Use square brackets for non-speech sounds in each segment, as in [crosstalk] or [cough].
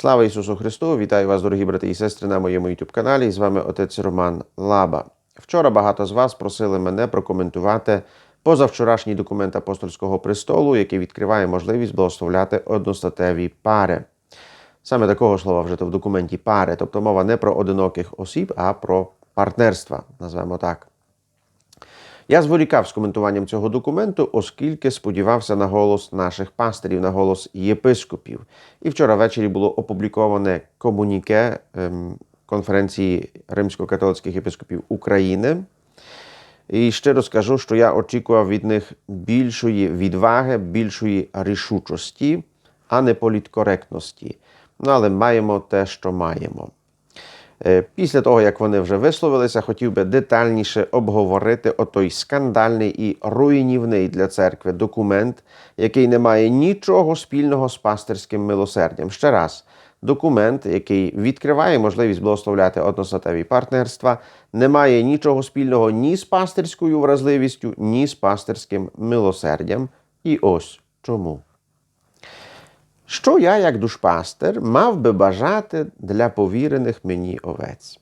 Слава Ісусу Христу! Вітаю вас, дорогі брати і сестри, на моєму youtube каналі. З вами отець Роман Лаба. Вчора багато з вас просили мене прокоментувати позавчорашній документ апостольського престолу, який відкриває можливість благословляти одностатеві пари. Саме такого слова вжито в документі пари, тобто мова не про одиноких осіб, а про партнерства, назвемо так. Я зволікав з коментуванням цього документу, оскільки сподівався на голос наших пастирів, на голос єпископів. І вчора ввечері було опубліковане комуніке ем, конференції римсько-католицьких єпископів України. І щиро скажу, що я очікував від них більшої відваги, більшої рішучості, а не політкоректності. Ну, але маємо те, що маємо. Е, Після того, як вони вже висловилися, хотів би детальніше обговорити отой скандальний і руйнівний для церкви документ, який не має нічого спільного з пастирським милосердям. Ще раз, документ, який відкриває можливість благословляти одностатеві партнерства, не має нічого спільного ні з пастирською вразливістю, ні з пастирським милосердям. І ось чому. Що я, як душпастер, мав би бажати для повірених мені овець?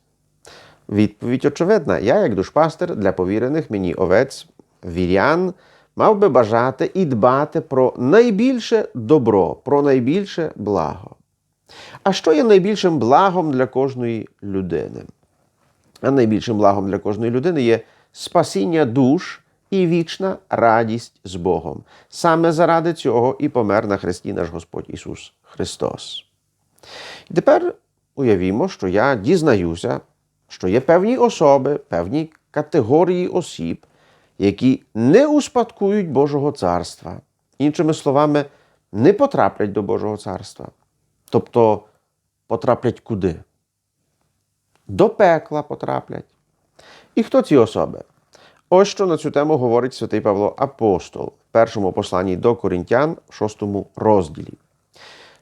Відповідь очевидна. Я, як душпастер, для повірених мені овець вірян, мав би бажати і дбати про найбільше добро, про найбільше благо. А що є найбільшим благом для кожної людини? А найбільшим благом для кожної людини є спасіння душ і вічна радість з Богом. Саме заради цього і помер на хресті наш Господь Ісус Христос. І тепер уявімо, що я дізнаюся, що є певні особи, певні категорії осіб, які не успадкують Божого царства. Іншими словами, не потраплять до Божого царства. Тобто потраплять куди? До пекла потраплять. І хто ці особи? Ось що на цю тему говорить святий Павло Апостол в першому посланні до Корінтян, в шостому розділі.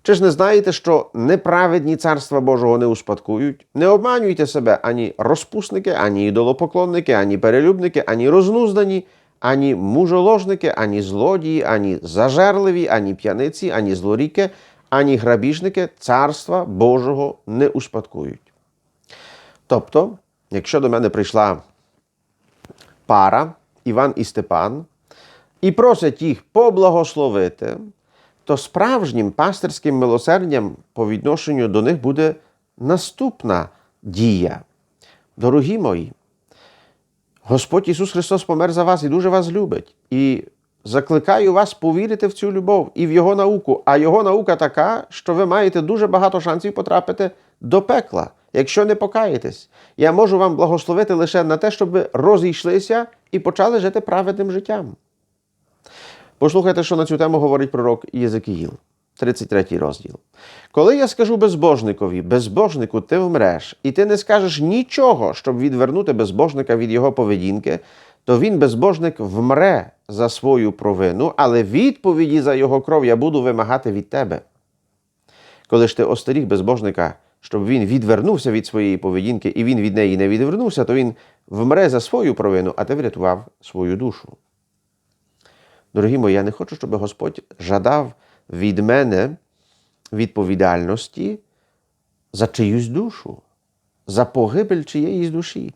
Чи ж не знаєте, що неправедні царства Божого не успадкують? Не обманюйте себе ані розпусники, ані ідолопоклонники, ані перелюбники, ані рознуздані, ані мужоложники, ані злодії, ані зажерливі, ані п'яниці, ані злоріки, ані грабіжники царства Божого не успадкують. Тобто, якщо до мене прийшла пара, Іван і Степан, і просять їх поблагословити, то справжнім пастирським милосердям по відношенню до них буде наступна дія. Дорогі мої, Господь Ісус Христос помер за вас і дуже вас любить. І закликаю вас повірити в цю любов і в Його науку. А Його наука така, що ви маєте дуже багато шансів потрапити до пекла, якщо не покаєтесь. Я можу вам благословити лише на те, щоб ви розійшлися і почали жити праведним життям. Послухайте, що на цю тему говорить пророк Єзекіїл, 33 розділ. Коли я скажу безбожникові, безбожнику, ти вмреш, і ти не скажеш нічого, щоб відвернути безбожника від його поведінки, то він, безбожник, вмре за свою провину, але відповіді за його кров я буду вимагати від тебе. Коли ж ти остеріг безбожника, щоб він відвернувся від своєї поведінки, і він від неї не відвернувся, то він вмре за свою провину, а ти врятував свою душу. Дорогі мої, я не хочу, щоб Господь жадав від мене відповідальності за чиюсь душу, за погибель чиєїсь душі.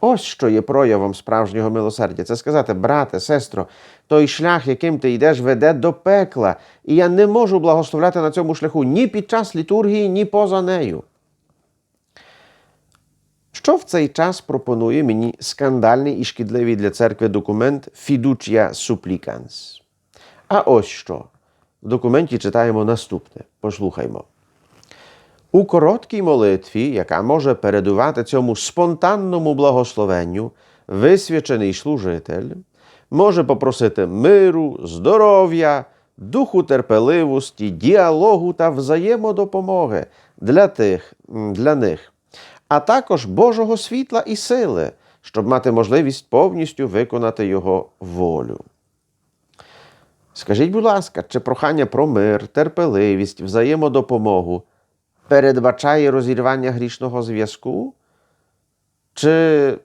Ось що є проявом справжнього милосердя. Це сказати, брате, сестро, той шлях, яким ти йдеш, веде до пекла, і я не можу благословляти на цьому шляху ні під час літургії, ні поза нею. Що в цей час пропонує мені скандальний і шкідливий для церкви документ Fiducia Supplicans? А ось що. В документі читаємо наступне. Послухаймо. У короткій молитві, яка може передувати цьому спонтанному благословенню, висвячений служитель може попросити миру, здоров'я, духу терпеливості, діалогу та взаємодопомоги для тих, для них, а також Божого світла і сили, щоб мати можливість повністю виконати Його волю. Скажіть, будь ласка, чи прохання про мир, терпеливість, взаємодопомогу передбачає розірвання грішного зв'язку? Чи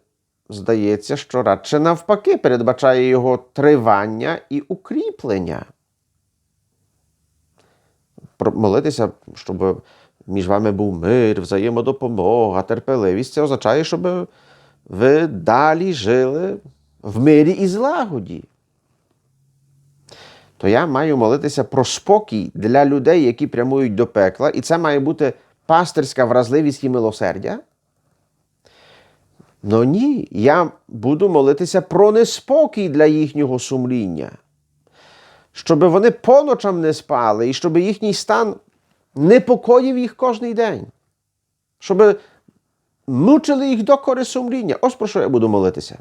здається, що радше навпаки передбачає його тривання і укріплення? Молитися, щоб між вами був мир, взаємодопомога, терпеливість, це означає, щоб ви далі жили в мирі і злагоді. То я маю молитися про спокій для людей, які прямують до пекла, і це має бути пастирська вразливість і милосердя. Ну ні, я буду молитися про неспокій для їхнього сумління, щоб вони по ночам не спали, і щоб їхній стан непокоїв їх кожний день, щоб мучили їх до кори сумління. Ось про що я буду молитися.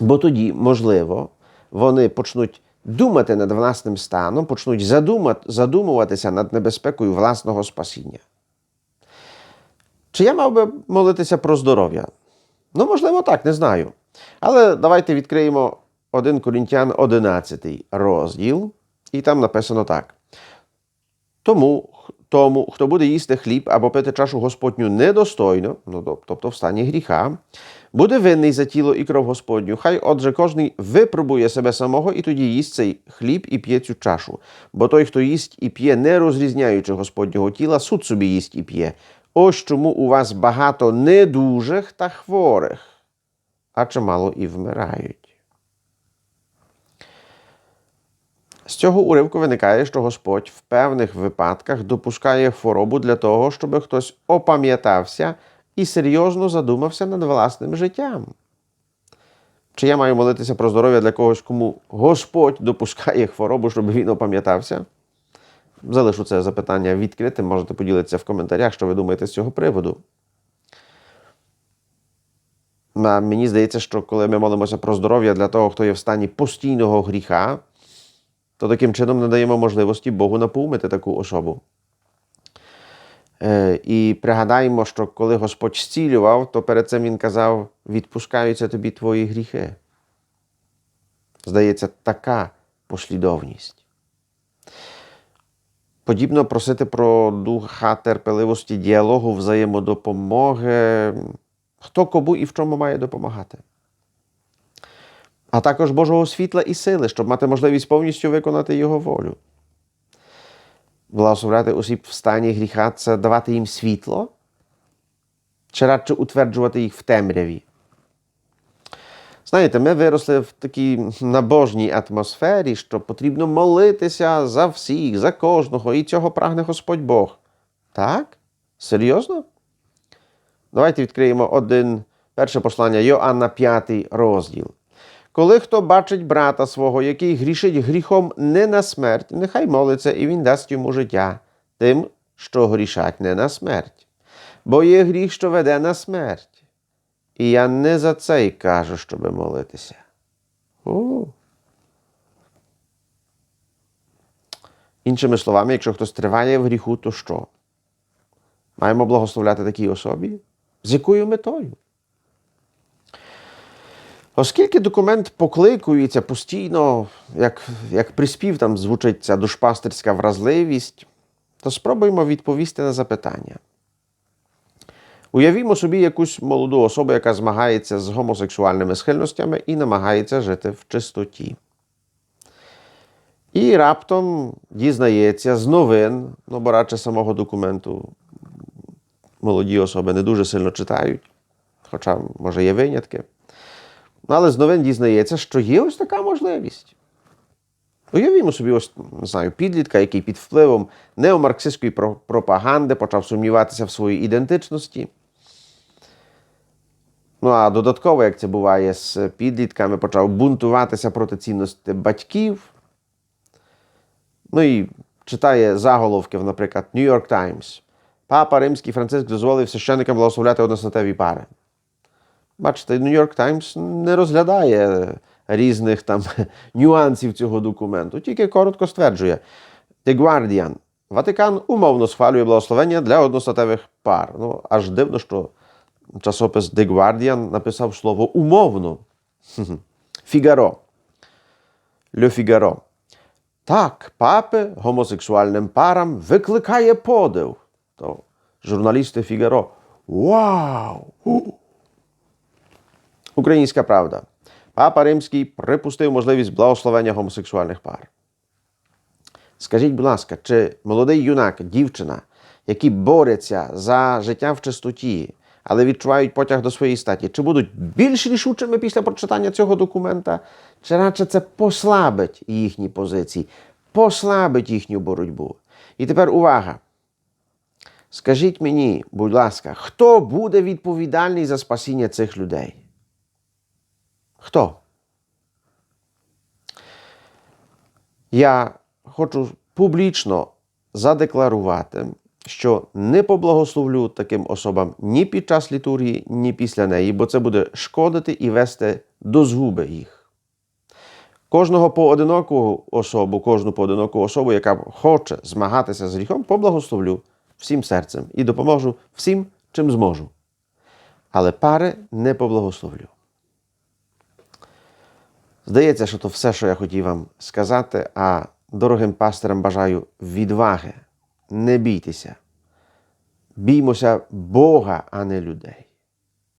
Бо тоді, можливо, вони почнуть думати над власним станом, почнуть задумуватися над небезпекою власного спасіння. Чи я мав би молитися про здоров'я? Ну, можливо, так, не знаю. Але давайте відкриємо 1 Корінтян 11 розділ, і там написано так. Тому, тому, хто буде їсти хліб або пити чашу Господню недостойно, ну, тобто в стані гріха, буде винний за тіло і кров Господню. Хай отже кожний випробує себе самого і тоді їсть цей хліб і п'є цю чашу. Бо той, хто їсть і п'є, не розрізняючи Господнього тіла, суд собі їсть і п'є. Ось чому у вас багато недужих та хворих, а чимало і вмирають. З цього уривку виникає, що Господь в певних випадках допускає хворобу для того, щоб хтось опам'ятався і серйозно задумався над власним життям. Чи я маю молитися про здоров'я для когось, кому Господь допускає хворобу, щоб він опам'ятався? Залишу це запитання відкритим, можете поділитися в коментарях, що ви думаєте з цього приводу. Мені здається, що коли ми молимося про здоров'я для того, хто є в стані постійного гріха, то таким чином не даємо можливості Богу напоумити таку особу. Е, І пригадаємо, що коли Господь зцілював, то перед цим Він казав: відпускаються тобі твої гріхи. Здається, така послідовність. Подібно просити про духа терпеливості, діалогу, взаємодопомоги, хто кому і в чому має допомагати. А також Божого світла і сили, щоб мати можливість повністю виконати Його волю. Благословляти осіб в стані гріха це давати їм світло, чи радше утверджувати їх в темряві. Знаєте, ми виросли в такій набожній атмосфері, що потрібно молитися за всіх, за кожного, і цього прагне Господь Бог. Так? Серйозно? Давайте відкриємо один перше послання Йоанна 5 розділ. Коли хто бачить брата свого, який грішить гріхом не на смерть, нехай молиться, і він дасть йому життя, тим, що грішать не на смерть. Бо є гріх, що веде на смерть. І я не за це й кажу, щоби молитися. У. Іншими словами, якщо хтось триває в гріху, то що? Маємо благословляти такій особі? З якою метою? Оскільки документ покликується постійно, як, як приспів там звучить ця душпастерська вразливість, то спробуємо відповісти на запитання. Уявімо собі якусь молоду особу, яка змагається з гомосексуальними схильностями і намагається жити в чистоті. І раптом дізнається з новин, ну, бо радше самого документу молоді особи не дуже сильно читають, хоча, може, є винятки. Ну, Але з новин дізнається, що є ось така можливість. Уявімо собі, ось не знаю, підлітка, який під впливом неомарксистської пропаганди почав сумніватися в своїй ідентичності. Ну а додатково, як це буває з підлітками, почав бунтуватися проти цінності батьків. Ну і читає заголовки, наприклад, New York Times. Папа Римський Франциск дозволив священникам благословляти односнатеві пари. Бачите, York Times не розглядає різних там [laughs] нюансів цього документу, тільки коротко стверджує: The Guardian. Ватикан умовно схвалює благословення для одностатевих пар. Ну, аж дивно, що часопис The Guardian написав слово умовно. [laughs] Фігаро. Le Figaro. Так, папи гомосексуальним парам викликає подив. То журналісти Фігаро. Вау! Українська правда. Папа Римський припустив можливість благословення гомосексуальних пар. Скажіть, будь ласка, чи молодий юнак, дівчина, які борються за життя в чистоті, але відчувають потяг до своєї статі, чи будуть більш рішучими після прочитання цього документа, чи радше це послабить їхні позиції, послабить їхню боротьбу? І тепер увага. Скажіть мені, будь ласка, хто буде відповідальний за спасіння цих людей? Хто? Я хочу публічно задекларувати, що не поблагословлю таким особам ні під час літургії, ні після неї, бо це буде шкодити і вести до згуби їх. Кожного поодиноку особу, кожну поодиноку особу, яка хоче змагатися з гріхом, поблагословлю всім серцем і допоможу всім, чим зможу. Але пари не поблагословлю. Здається, що то все, що я хотів вам сказати, а дорогим пастирам бажаю відваги. Не бійтеся. Біймося Бога, а не людей.